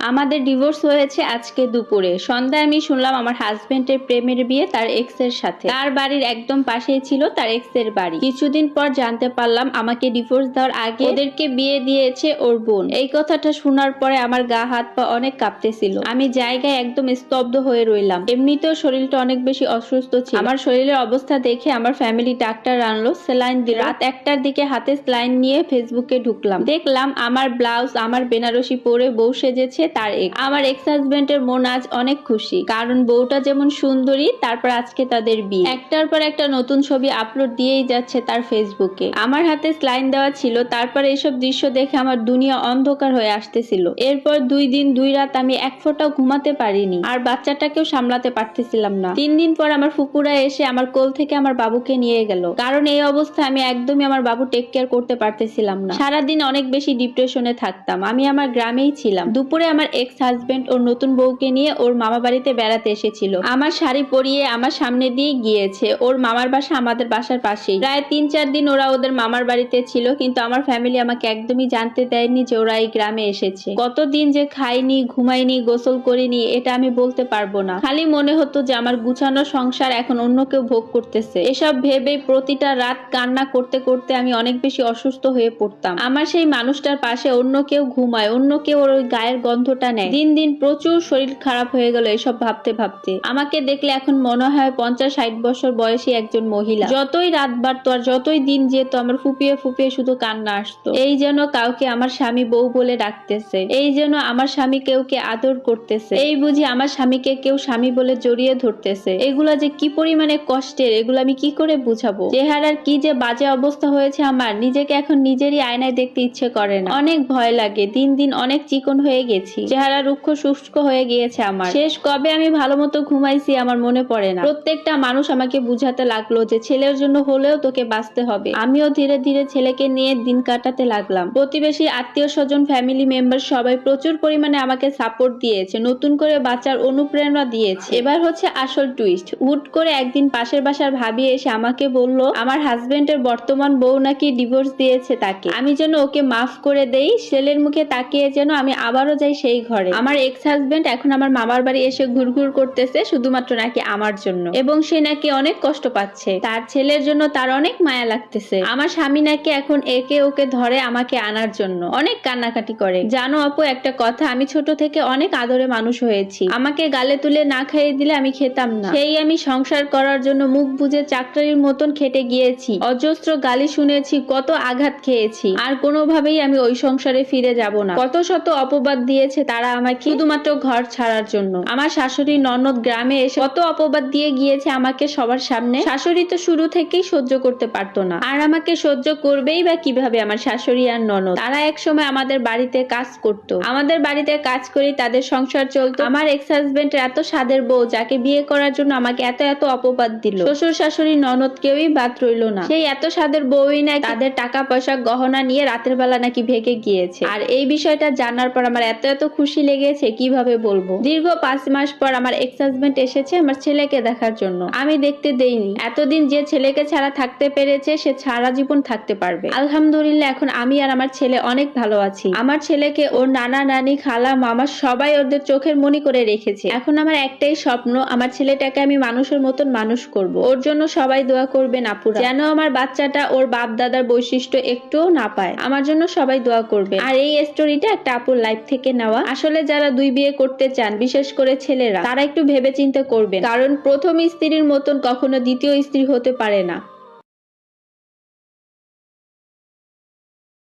আমাদের ডিভোর্স হয়েছে আজকে দুপুরে। সন্ধ্যায় আমি শুনলাম আমার হাজবেন্ডের প্রেমের বিয়ে তার এক্সের সাথে। তার বাড়ির একদম পাশেই ছিল তার এক্সের বাড়ি। কিছুদিন পর জানতে পারলাম আমাকে ডিভোর্স দেওয়ার আগে ওদেরকে বিয়ে দিয়েছে ওর বোন। এই কথাটা শোনার পরে আমার গা, হাত, পা অনেক কাঁপতেছিল। আমি জায়গায় একদম স্তব্ধ হয়ে রইলাম। এমনিতেও শরীরটা অনেক বেশি অসুস্থ ছিল। আমার শরীরের অবস্থা দেখে আমার ফ্যামিলি ডাক্তার আনলো সেলাইন দিল। রাত একটার দিকে হাতে সেলাইন নিয়ে ফেসবুকে ঢুকলাম। দেখলাম আমার ব্লাউজ আমার বেনারসি পরে বউ সেজেছে তার এক্স আমার এক্স হাজবেন্ডের মন আজ অনেক খুশি, কারণ বউটা যেমন সুন্দরী, তারপর আজকে তাদের বিয়ে। একটার পর একটা নতুন ছবি আপলোড দিয়েই যাচ্ছে তার ফেসবুকে আমার হাতে স্লাইন দেওয়া ছিল, তারপর এইসব দৃশ্য দেখে আমার দুনিয়া অন্ধকার হয়ে আসতেছিল। এরপর দুই দিন, দুই রাত আমি এক ফোঁটাও ঘুমাতে পারিনি, আর বাচ্চাটাকেও সামলাতে পারতেছিলাম না। তিন দিন পর আমার ফুপুরা এসে আমার কোল থেকে আমার বাবুকে নিয়ে গেল। কারণ এই অবস্থায় আমি একদমই আমার বাবু টেক কেয়ার করতে পারতেছিলাম না। সারাদিন অনেক বেশি ডিপ্রেশনে থাকতাম। আমি আমার গ্রামেই ছিলাম। দুপুরে আমার এক্স হাজবেন্ড ওর নতুন বউকে নিয়ে ওর মামা বাড়িতে বেড়াতে এসেছিল। আমার শাড়ি পরিয়ে আমার সামনে দিয়ে গিয়েছে। ওর মামার বাসা আমাদের বাসার পাশেই। প্রায় তিন চার দিন ওরা ওদের মামার বাড়িতে ছিল, কিন্তু আমার ফ্যামিলি আমাকে একদমই জানতে দেয়নি যে ওরা এই গ্রামে এসেছে। কতদিন যে খাইনি, ঘুমাইনি, গোসল করিনি, এটা আমি বলতে পারব না। খালি মনে হতো যে আমার গুছানো সংসার এখন অন্য কেউ ভোগ করতেছে। এসব ভেবে প্রতিটা রাত কান্না করতে করতে আমি অনেক বেশি অসুস্থ হয়ে পড়তাম। আমার সেই মানুষটার পাশে অন্য কেউ ঘুমায়, অন্য কেউ ওর গায়ের গন্ধটা নেয়। দিন দিন প্রচুর শরীর খারাপ হয়ে গেল এসব ভাবতে ভাবতে। আমাকে দেখলে এখন মনে হয় পঞ্চাশ ষাট বছর বয়সী একজন মহিলা। যতই রাত বাড়তো আর যতই দিন যেত, আমার ফুপিয়ে ফুপিয়ে শুধু কান্না আসতো। এই যেন কাউকে আমার স্বামী বউ বলে ডাকতেছে। এই যেন আমার স্বামী কেউকে আদর করতেছে। এই বুঝি আমার স্বামীকে কেউ স্বামী বলে জড়িয়ে ধরতেছে। এগুলা যে কি পরিমাণে কষ্টের, এগুলো আমি কি করে বুঝাবো? চেহারার কি যে বাজে অবস্থা হয়েছে আমার, নিজেকে এখন নিজেরই আয়নায় দেখতে ইচ্ছে করে না। অনেক ভয় লাগে, দিন দিন অনেক চিকন হয়ে গেছি। চেহারা রুক্ষ শুষ্ক হয়ে গিয়েছে আমার। শেষ কবে আমি ভালো মতো ঘুমাইছি আমার মনে পড়ে না। প্রত্যেকটা মানুষ আমাকে বুঝাতে লাগল যে ছেলের জন্য হলেও তোকে বাঁচতে হবে। আমিও ধীরে ধীরে ছেলেকে নিয়ে দিন কাটাতে লাগলাম। প্রতিবেশী, আত্মীয় স্বজন ফ্যামিলি মেম্বার সবাই প্রচুর পরিমাণে আমাকে সাপোর্ট দিয়েছে, নতুন করে বাঁচার অনুপ্রেরণা দিয়েছে। এবার হচ্ছে আসল টুইস্ট হুট করে একদিন পাশের বাসার ভাবি এসে আমাকে বলল, আমার হাজবেন্ডের বর্তমান বউ নাকি ডিভোর্স দিয়েছে তাকে। আমি যেন ওকে মাফ করে দেই, ছেলের মুখে তাকিয়ে যেন আমি আবারও যাই সেই ঘরে। আমার এক্স হাজবেন্ড এখন আমার মামার বাড়ি এসে ঘুরঘুর করতেছে, শুধুমাত্র নাকি আমার জন্য। এবং সে নাকি অনেক কষ্ট পাচ্ছে। তার ছেলের জন্য তার অনেক মায়া লাগতেছে। আমার স্বামী নাকি এখন একে ওকে ধরে আমাকে আনার জন্য। অনেক কান্নাকাটি করে। জানো আপু, একটা কথা, আমি ছোট থেকে অনেক আদরে মানুষ হয়েছি। আমাকে গালে তুলে না খাইয়ে দিলে আমি খেতাম না। সেই আমি সংসার করার জন্য মুখ বুজে চাকরির মতন খেটে গিয়েছি। অজস্র গালি শুনেছি, কত আঘাত খেয়েছি। আর কোনোভাবেই আমি ওই সংসারে ফিরে যাব না। কত শত অপবাদ দিয়েছে তারা আমাকে শুধুমাত্র ঘর ছাড়ার জন্য। আমার শাশুড়ি ননদ গ্রামে এসে কত অপবাদ দিয়ে গিয়েছে আমাকে সবার সামনে। শাশুড়ি তো শুরু থেকেই সহ্য করতে পারতো না। আর আমাকে সহ্য করবেই বা কীভাবে আমার শাশুড়ি আর ননদ? তারা এক সময় আমাদের বাড়িতে কাজ করতো। আমাদের বাড়িতে কাজ করি তাদের সংসার চলতো। আমার এক্স হাজবেন্ড এত স্বাদের বউ যাকে বিয়ে করার জন্য আমাকে এত এত অপবাদ দিল। শ্বশুর শাশুড়ি ননদ কেউই বাদ রইল না। সেই এত স্বাদের বউই না তাদের টাকা পয়সা গহনা নিয়ে রাতের বেলা নাকি ভেগে গিয়েছে। আর এই বিষয়টা জানার পর আমার এত এত খুশি লেগেছে, কীভাবে বলব? দীর্ঘ পাঁচ মাস পর আমার এক্স হাজবেন্ড এসেছে আমার ছেলেকে দেখার জন্য। আমি দেখতে দেইনি। এতদিন যে ছেলেকে ছাড়া থাকতে পেরেছে, সে সারা জীবন থাকতে পারবে। আলহামদুলিল্লাহ, এখন আমি আর আমার ছেলে অনেক ভালো আছি। আমার ছেলেকে ওর নানা, নানি, খালা, মামা সবাই ওদের চোখের মনি করে রেখেছে। এখন আমার একটাই স্বপ্ন, আমার ছেলেটাকে আমি মানুষের মতন মানুষ করব। ওর জন্য সবাই দোয়া করবেন আপুরা, যেন আমার বাচ্চাটা ওর বাপ দাদার বৈশিষ্ট্য একটুও না পায়। আমার জন্য সবাই দোয়া করবে আর এই স্টোরিটা একটা আপুর লাইফ থেকে নেওয়া আসলে যারা দুই বিয়ে করতে চান, বিশেষ করে ছেলেরা, তারা একটু ভেবে চিন্তা করবেন। কারণ প্রথম স্ত্রীর মতন কখনো দ্বিতীয় স্ত্রী হতে পারে না।